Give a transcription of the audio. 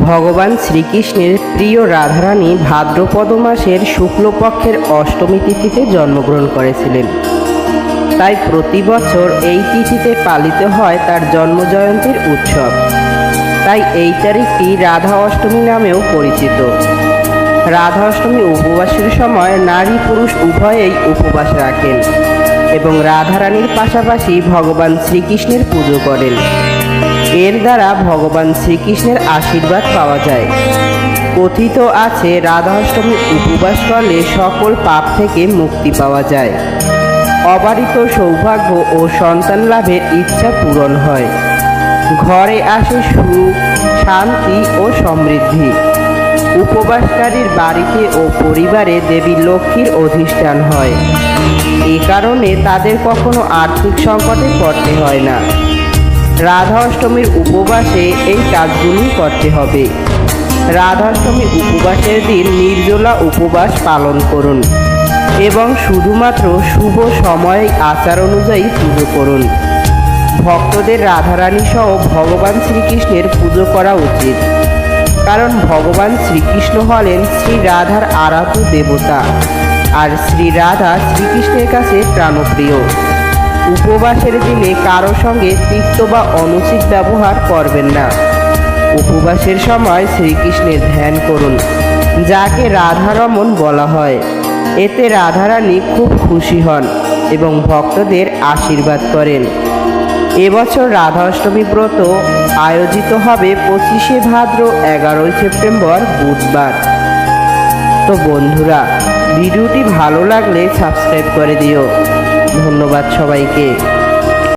ভগবান শ্রীকৃষ্ণের প্রিয় রাধারানী ভাদ্রপদ মাসের শুক্লপক্ষের অষ্টমী তিথিতে জন্মগ্রহণ করেছিলেন। তাই প্রতি বছর এই তিথিতে পালিত হয় তার জন্মজয়ন্তীর উৎসব। তাই এই তারিখটি রাধা অষ্টমী নামেও পরিচিত। রাধা অষ্টমী উপবাসের সময় নারী পুরুষ উভয়েই উপবাস রাখেন এবং রাধারানীর পাশাপাশি ভগবান শ্রীকৃষ্ণের পুজো করেন। এর দ্বারা ভগবান শ্রীকৃষ্ণের আশীর্বাদ পাওয়া যায়। কথিত আছে রাধা অষ্টমী উপবাস করলে সকল পাপ থেকে মুক্তি পাওয়া যায়। অবারিত সৌভাগ্য ও সন্তান লাভের ইচ্ছা পূরণ হয়। ঘরে আসে সুখ, শান্তি ও সমৃদ্ধি। উপবাসকারীর বাড়িতে ও পরিবারে দেবী লক্ষ্মীর অধিষ্ঠান হয়। এ কারণে তাদের কখনো আর্থিক সংকটে পড়তে হয় না। রাধা অষ্টমীর উপবাসে এই কাজগুলি করতে হবে। রাধা অষ্টমী উপবাসের দিন নির্জলা উপবাস পালন করুন এবং শুধুমাত্র শুভ সময় আচার অনুযায়ী পুজো করুন। ভক্তদের রাধারানী সহ ভগবান শ্রীকৃষ্ণের পুজো করা উচিত। কারণ ভগবান শ্রীকৃষ্ণ হলেন শ্রী রাধার আরাধ্য দেবতা। আর শ্রী রাধা শ্রীকৃষ্ণের কাছে প্রাণপ্রিয়। উপবাসের দিনে কারও সঙ্গে তিক্ত বা অনুচিত ব্যবহার করবেন না। উপবাসের সময় শ্রীকৃষ্ণের ধ্যান করুন, যাকে রাধারমন বলা হয়। এতে রাধারানী খুব খুশি হন এবং ভক্তদের আশীর্বাদ করেন। এবছর রাধা অষ্টমী ব্রত আয়োজিত হবে পঁচিশে ভাদ্র এগারোই সেপ্টেম্বর বুধবার। তো বন্ধুরা, ভিডিওটি ভালো লাগলে সাবস্ক্রাইব করে দিও। ধন্যবাদ সবাইকে।